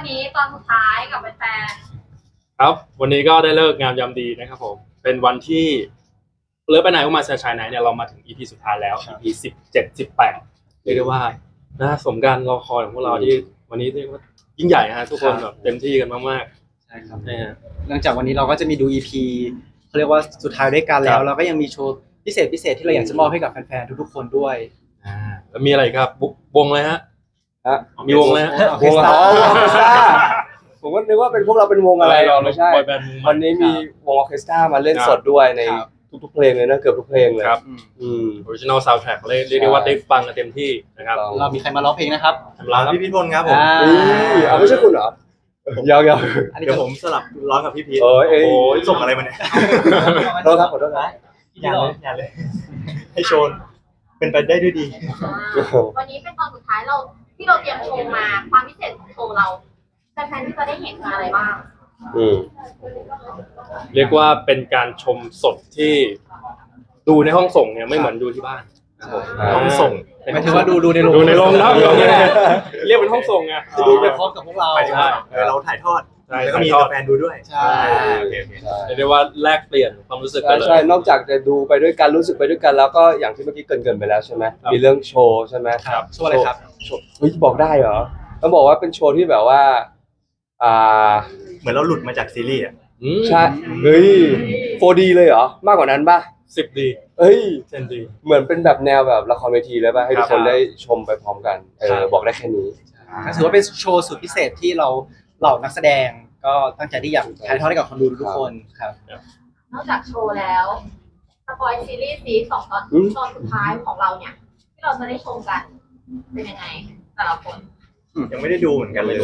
วันนี้ตอนสุดท้ายกับแฟนครับ วันนี้ก็ได้เลิกงามยามดีนะครับผม เป็นวันที่เลิกไปไหนก็มาแชร์ชายไหนเนี่ยเรามาถึง EP สุดท้ายแล้ว EP สิบเจ็ดสิบแปดเรียกได้ว่าน่าสมการรอคอยของพวกเราที่วันนี้เรียกว่ายิ่งใหญ่ฮะทุกคนแบบเต็มที่กันมากใช่ครับๆนะฮะ หลังจากวันนี้เราก็จะมีดู EP เขาเรียกว่าสุดท้ายด้วยกันแล้ครัว บ เราก็ยังมีโชว์พิเศษพิเศษที่เราอยากจะมอบให้กับแฟนๆทุกๆคนด้วย อ่าแล้วมีอะไรอีกครับบุ๊วงเลยฮะ ฮะมีวงเลยฮะออเคสตราอ๋อออเคสตราผมก็นึกว่าเป็นพวกเราเป็นวงอะไรหรอกไม่ใช่ บอยแบนด์วันนี้มีวงออร์เคสตรามาเล่นสดด้วยในครับ ทุกๆเพลงเลยนะเกือบทุกเพลงเลยครับ อืมอืมออริจินอลซาวด์แทร็กเรียกได้ว่าได้ฟังกันเต็มที่นะครับถูกต้อง เรามีใครมาร้องเพลงนะครับ ทำร้านครับ พี่พิพลครับผม อ่า นี่เอาไม่ใช่คุณเหรอยาวยาวอันนี้เดี๋ยวจะผมสลับร้องกับพี่พีทเอ้ยเอ้ยโอ้ยส่งอะไรมาเนี่ย ขอโทษครับขอโทษครับอย่าเลยอย่าเลย ให้โชน เป็นไปได้ด้วยดีๆวันนี้เป็นตอนสุดท้ายเรา ที่เราเตรียมโชว์มาความพิเศษของโชว์เราแฟนๆที่จะได้เห็นคืออะไรบ้างอืมเรียกว่าเป็นการชมสดที่ดูในห้องส่งเนี่ยไม่เหมือนดูที่บ้านนะครับผมห้องส่งเป็นหมายถึงว่าดูดูในโรงดูในโรงครับเดี๋ยวนี้เรียกเป็นห้องส่งไง จะดูไปพร้อมกับพวกเราไปถึงว่าเออเราถ่ายทอด ใช่แล้วก็มีถ่ายทอดแฟนดูด้วยใช่ โอเคโอเค ใช่ เรียกได้ว่าแลกเปลี่ยนความรู้สึกกัใช่นเลยใช่นอกจากจะดูไปด้วยกันรู้สึกไปด้วยกันแล้วก็อย่างที่เมื่อกี้เกรินๆไปแล้วใช่ไหมครับ มีเรื่องโชว์ใช่ไหมครับ ช่วงอะไรครับ โชว์เฮ้ยบอกได้เหรอต้องบอกว่าเป็นโชว์ที่แบบว่าอ่าเหมือนเราหลุดมาจากซีรีส์อะอืมใช่เฮ้ย 4D เลยเหรอมากกว่านั้นป่ะสิบดีเฮ้ย เซนดี เหมือนเป็นแบบแนวแบบละครเวทีเลยป่ะให้ทุกคนครับได้ชมไปพร้อมกันเอครัอบบอกได้แค่นี้ ก็ถือว่าเป็นโชว์สุดพิเศษที่เรา เหล่านักแสดงก็ตั้งใจที่อยากถ่ายทอดให้กับคนดูทุกคนครับ นอกจากโชว์แล้วสปอยซีรีส์ซีสองตอนอืมตอนสุดท้ายของเราเนี่ย ที่เราจะได้ชมกัน เป็นยังไงแต่ละคนยังไม่ได้ดูเหมือนกันเลย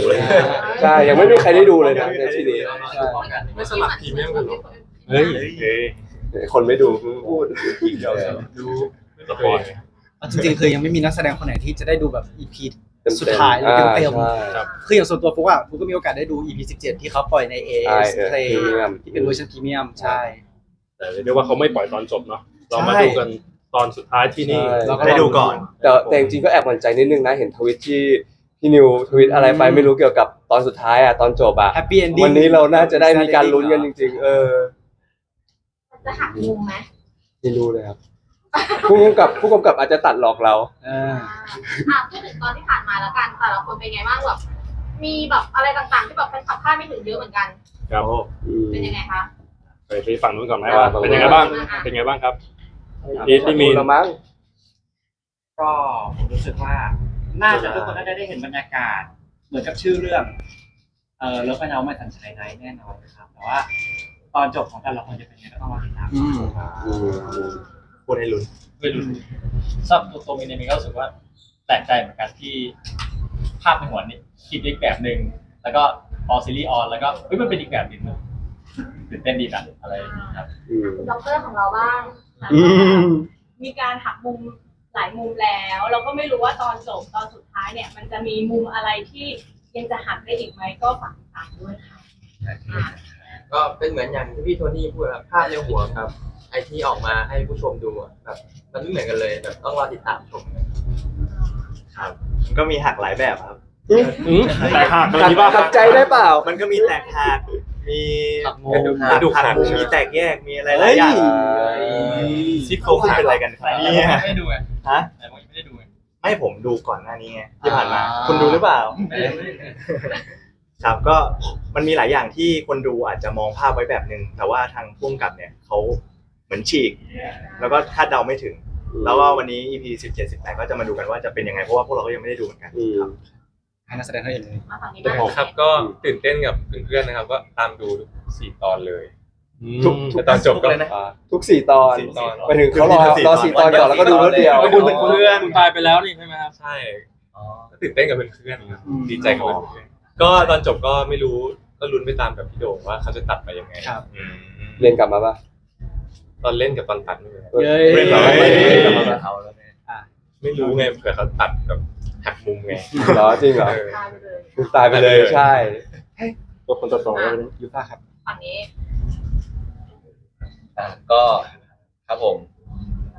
ใช่ยังไม่มีใครได้ดูเลยนะในที่นี้ใช่ไม่สมัครพรีเมียมกันหรอเฮ้ยคนไม่ดูพูดอีกเดียวเลยดูสปอยเอาจริงๆคือยังไม่มีนักแสดงคนไหนที่จะได้ดูแบบ EP เต็ม ๆสุดท้ายเลยอ่าเต็มใช่ๆคืออย่างส่วนตัวฟุกอะฟุกก็มีโอกาสได้ดู EP 17 ที่เขาปล่อยในใช่ AS เออ Play Premium ที่เป็นเวอร์ชันพรีเมียมใช่แต่เรียกได้ว่าเขาไม่ปล่อยตอนจบเนาะเรามาใช่ดูกันตอนสุดท้ายที่นี่ใช่เราก็ได้ดูก่อน แต่แต่จริงๆก็แอบหวั่นใจนิดนึงนะเห็นทวิตที่พี่นิวทวิตอะไรไปไม่รู้เกี่ยวกับตอนสุดท้ายอะตอนจบอะแฮปปี้เอนดิ้งวันนี้เราน่าจะได้มีการลุ้นกันจริง ๆ เออจะหักมุมไหมไม่รู้เลยครับ ผู้กำกับผู้กำกับอาจจะตัดหลอกเราเอออะพูดถึงตอนที่ผ่านมาแล้วกันแต่ละคนเป็นไงบ้างแบบมีแบบอะไรต่างๆ ที่แบบแฟนคลับคาดไม่ถึงเยอะเหมือนกันครับอืมเป็นยังไงคะ ไปไปฝั่งนู้นก่อนไหมอ่าว่าฝั่งนู้นเป็นยังไงบ้างอ่าเป็นยังไงบ้างครับนี่ที่มี ละมั้ง ก็ผมรู้สึกว่าน่าจะทุกคนน่าจะได้เห็นบรรยากาศ เหมือนกับชื่อเรื่อง เออแล้วก็เอามาสันชัยไนท์แน่นอนนะครับแต่ว่า ตอนจบของแต่ละคนจะเป็นยังไงก็ต้องรอติดตาม อืมอืม พูดให้ลุ้นไม่รู้สำหรับตัวตัวมินเองก็รู้สึกว่าแปลกใจเหมือนกันที่ภาพในหัวนี่คิดอีกแบบหนึ่งแล้วก็พอซีรีส์ออนแล้วก็เฮ้ยมันเป็นอีกแบบหนึ่งเลยตื่นเต้นดีนะอะไรอย่างนี้ครับอืมด็อกเตอร์ของเราบ้างอืมมีการหักมุมหลายมุมแล้ว เราก็ไม่รู้ว่าตอนจบตอนสุดท้ายเนี่ย มันจะมีมุมอะไรที่ยังจะหักได้อีกไหมก็ฝากติดตามด้วยค่ะ ก็เป็นเหมือนอย่างที่พี่โทนี่พูดครับภาพในหัวครับ ไอที่ออกมาให้ผู้ชมดูอะแบบมันไม่เหมือนกันเลยแบบต้องรอติดตามชมกันมันก็มีหักหลายแบบครับ อืมแต่หักอะไรตัดที่บ้างตัดใจได้เปล่า มันก็มีแตกหัก มีหักมุมกระดูกหักมีแตกแยก มีอะไรหลายอย่างเฮ้ยซี่โครงขึ้นเป็นอะไรกันครับแต่เนี่ยังยไม่ได้ดูไงฮะ แต่ยังไม่ได้ดูไง ไม่ผมดูก่อนหน้านี้ไงที่ผ่านมา อ่า คุณดูหรือเปล่า ไม่ได้ ครับก็มันมีหลายอย่างที่คนดูอาจจะมองภาพไว้แบบหนึ่งแต่ว่าทางพุ่มกับเนี่ยเขาเหมือนฉีก แล้วก็คาดเดาไม่ถึง แล้วก็วันนี้ EP 17 18 ก็จะมาดูกันว่าจะเป็นยังไงเพราะว่าพวกเราก็ยังไม่ได้ดูเหมือนกันอืมครับให้นักแสดงเขาเห็นเลยมาฝั่งนี้บ้าง ครับก็ตื่นเต้นกับเพื่อนๆนะครับ ก็ตามดูทุกสี่ตอนเลยทุกแต่ตอนจบก็อ่าทุกสี่ตอนสี่ตอน ไปถึงเขารอสี่รตออนสี่ตอนก่อนแล้วก็ดูรถเดียว คุณเป็นเพื่อน คุณตายไปแล้วนี่ใช่ไหมครับ ใช่ก็ตื่นเต้นกับเพื่อนๆครับอืมดีใจกับเพื่อนๆ ก็ตอนจบก็ไม่รู้ก็ลุ้นไปตามกับพี่โด่งว่าเขาจะตัดไปยังไงครับ อืมเรียนกลับมาปะตอนเล่นกับตอนตัดไม่รู้เย้ยเรียนกลับมาปะเรียนกลับมาปะไม่รู้ไงเผื่อเขาตัดแบบหักมุมไงเหรอจริงเหรอเออตายไปเลยตายไปเลยใช่ตัวคนตัดต่อก็เป็นยูฟ่าครับ ฝั่งนี้อะก็ครับผม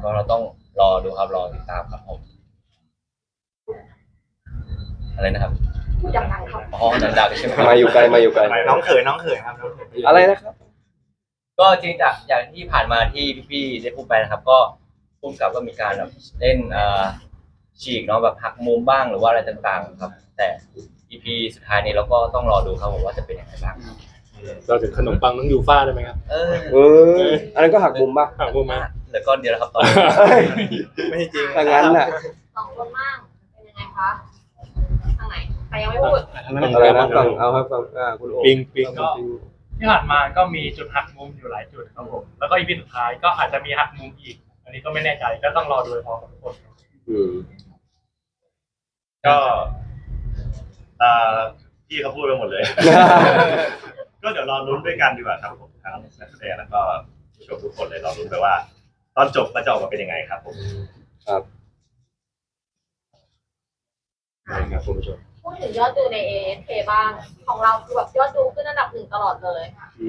ก็เราต้องรอดูครับรอติดตามครับผม อะไรนะครับ พูดดังๆครับ อ๋อดังๆใช่ไหมครับมาอยู่ไกลมาอยู่ไกลน้องเขินน้องเขินครับน้องเขินอะไรนะครับ ก็จริงจากอย่างที่ผ่านมาที่พี่ๆได้พูดไปนะครับ ก็พุ่มกับก็มีการแบบเล่นเอ่อฉีกเนาะแบบหักมุมบ้างหรือว่าอะไรต่างๆครับ แต่ EP สุดท้ายนี้เราก็ต้องรอดูครับผมว่าจะเป็นยังไงบ้างเราถึงขนมปังน้องยูฟ่าได้ไหมครับ เออเอออันนั้นก็หักมุมป่ะหักมุมมาเหลือก้อนเดียวแล้วครับตอนนี้ไม่จริงถ้างั้นน่ะสองคนมั่งเป็นยังไงคะทางไหนใค รยังไม่พูดทางนั้นอะไรนะฟังเอาครับฟังอ่าคุณโอปิงปิง ก็ ที่ผ่านมาก็มีจุดหักมุมอยู่หลายจุดครับผม แล้วก็อีพีสุดท้ายก็อาจจะมีหักมุมอีก อันนี้ก็ไม่แน่ใจก็ต้องรอดูพร้อมกับทุกคน อืมก็อ่าพี่เขาพูดไปหมดเลย ก็เดี๋ยวรอลุ้นด้วยกันดีกว่าครับผมทั้งนักแสดงแล้วก็ผู้ชมทุกคนเลยรอลุ้นไปว่า ตอนจบมันจะออกมาเป็นยังไงครับผม ครับครับคุณผู้ชม พูดถึงยอดดูใน AFK บ้าง ของเราคือแบบยอดดูขึ้นอันดับหนึ่งตลอดเลย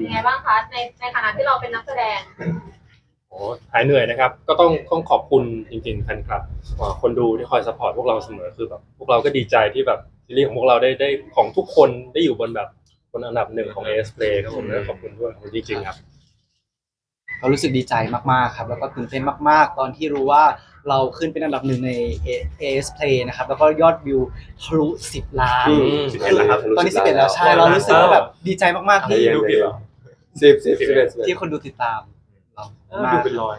ยังไงบ้างคะในในฐานะที่เราเป็นนักแสดงโอ้หายเหนื่อยนะครับ ก็ต้องต้องขอบคุณจริงๆแฟนคลับอ่าคนดูที่คอยสปอร์ตพวกเราเสมอคือแบบพวกเราก็ดีใจที่แบบซีรีส์ของพวกเราได้ได้ของทุกคนได้อยู่บนแบบบนอันดับหนึ่งของ AS Play ครับผมและขอบคุณด้วยขอบคุณจริงๆครับเรารู้สึกดีใจมากๆครับ แล้วก็ตื่นเต้นมากๆ ตอนที่รู้ว่า เราขึ้นเป็นอันดับหนึ่งใน AS Play นะครับ แล้วก็ยอดวิวทะลุ 10 ล้านอืมสิบเอ็ดแล้วครับตอนนี้ 11 แล้วใช่ เรารู้สึกว่าแบบดีใจมากๆใจที่เย็นดูใจผิดเย็เหรนอสิบสิบสิบเอ็ดสิบเอ็ดที่คนดูติดตามเรามาดูกเป็นรอย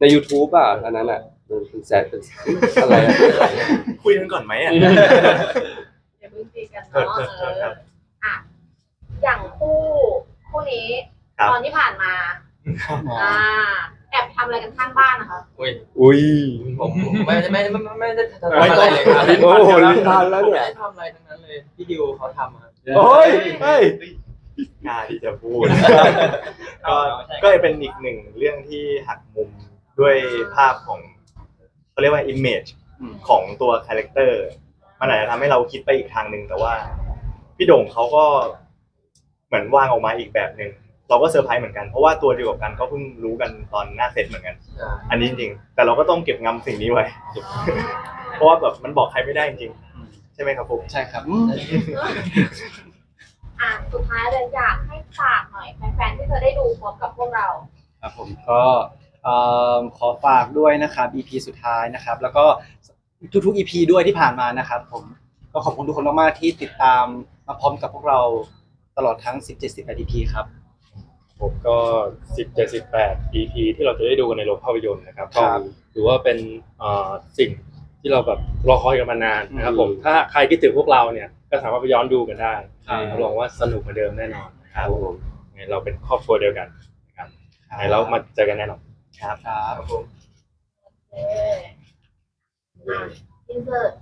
ใน YouTube อะอันนั้นอะเป็นแสนเป็นอะไรอะคุยกันก่อนไหมอะ อย่าเพิ่งตีกันเนาะเอออะอย่างคู่คู่นี้ ครับ ตอนที่ผ่านมา อ่า แอบทำอะไรกันข้างบ้านนะคะ อุ้ยอุ้ย ผมผมไม่ไม่ไม่ไม่ไม่ได้ทำอะไรเลยครับโอ้โหลิ้นพันแล้วไม่เนี่ยได้ทำอะไรทั้งนั้นเลยพี่ดิวเขาทำครับโอ้ยเฮ้ยกล้าที่จะพูด ก็ก็เป็นอีกหนึ่งเรื่องที่หักมุมด้วยภาพของเขาเรียกว่า image อืมของตัวคาแรคเตอร์มันอาจจะทำให้เราคิดไปอีกทางหนึ่งแต่ว่า พี่โด่งเขาก็เหมือนวางออกมาอีกแบบหนึ่ง เราก็เซอร์ไพรส์เหมือนกันเพราะว่าตัวเดียวกันก็เพิ่งรู้กันตอนหน้าเซตเหมือนกัน อันนี้จริงๆแต่เราก็ต้องเก็บงำสิ่งนี้ไว้ เพราะว่าแบบมันบอกใครไม่ได้จริงๆใช่ไหมครับผมใช่ครับอะสุดท้ายเลยอยากให้ฝากหน่อยแฟนๆที่จะได้ดูพร้อมกับพวกเรา ครับผมก็เอ่อขอฝากด้วยนะครับ EP สุดท้ายนะครับ แล้วก็ทุกๆ EP ด้วยที่ผ่านมานะครับ ผมก็ขอบคุณทุกคนมากๆที่ติดตามมาพร้อมกับพวกเราตลอดทั้ง 17 18 EP ครับ ผมก็สิบเจ็ดสิบแปด EP ที่เราจะได้ดูกันในโรงภาพยนตร์นะครับครัก็บถือว่าเป็นเอ่อสิ่งที่เราแบบรอคอยกันมานานนะครับอืมผมถ้าใครคิดถึงพวกเราเนี่ยก็สามารถไปย้อนดูกันได้ครับ รับรองว่าสนุกเหมือนเดิมแน่นอนนะคครัรับบผมไงเราเป็นครอบครัวเดียวกันนะครับไงเรามาเจอกันแน่นอน ครับ ครับครับผม เอออะอินเสิร์ต